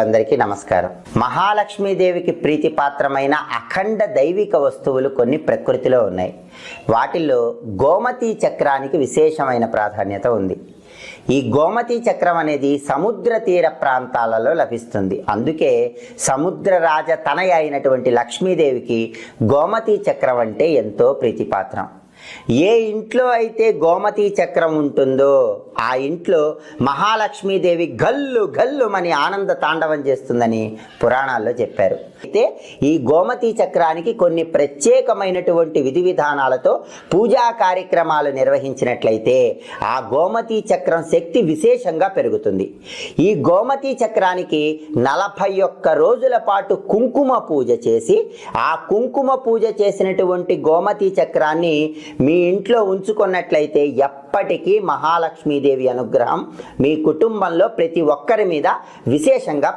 అందరికీ నమస్కారం. మహాలక్ష్మీదేవికి ప్రీతిపాత్రమైన అఖండ దైవిక వస్తువులు కొన్ని ప్రకృతిలో ఉన్నాయి. వాటిల్లో గోమతి చక్రానికి విశేషమైన ప్రాధాన్యత ఉంది. ఈ గోమతి చక్రం అనేది సముద్ర తీర ప్రాంతాలలో లభిస్తుంది. అందుకే సముద్ర రాజ తనయ అయినటువంటి లక్ష్మీదేవికి గోమతి చక్రం అంటే ఎంతో ప్రీతిపాత్రం. ఏ ఇంట్లో అయితే గోమతి చక్రం ఉంటుందో ఆ ఇంట్లో మహాలక్ష్మీదేవి గల్లు గల్లు మని ఆనంద తాండవం చేస్తుందని పురాణాల్లో చెప్పారు. అయితే ఈ గోమతి చక్రానికి కొన్ని ప్రత్యేకమైనటువంటి విధి విధానాలతో పూజా కార్యక్రమాలు నిర్వహించినట్లయితే ఆ గోమతి చక్రం శక్తి విశేషంగా పెరుగుతుంది. ఈ గోమతి చక్రానికి నలభై ఒక్క రోజుల పాటు కుంకుమ పూజ చేసి ఆ కుంకుమ పూజ చేసినటువంటి గోమతి చక్రాన్ని మీ ఇంట్లో ఉంచుకున్నట్లయితే ఎప్పటికీ మహాలక్ష్మీదేవి అనుగ్రహం మీ కుటుంబంలో ప్రతి ఒక్కరి మీద విశేషంగా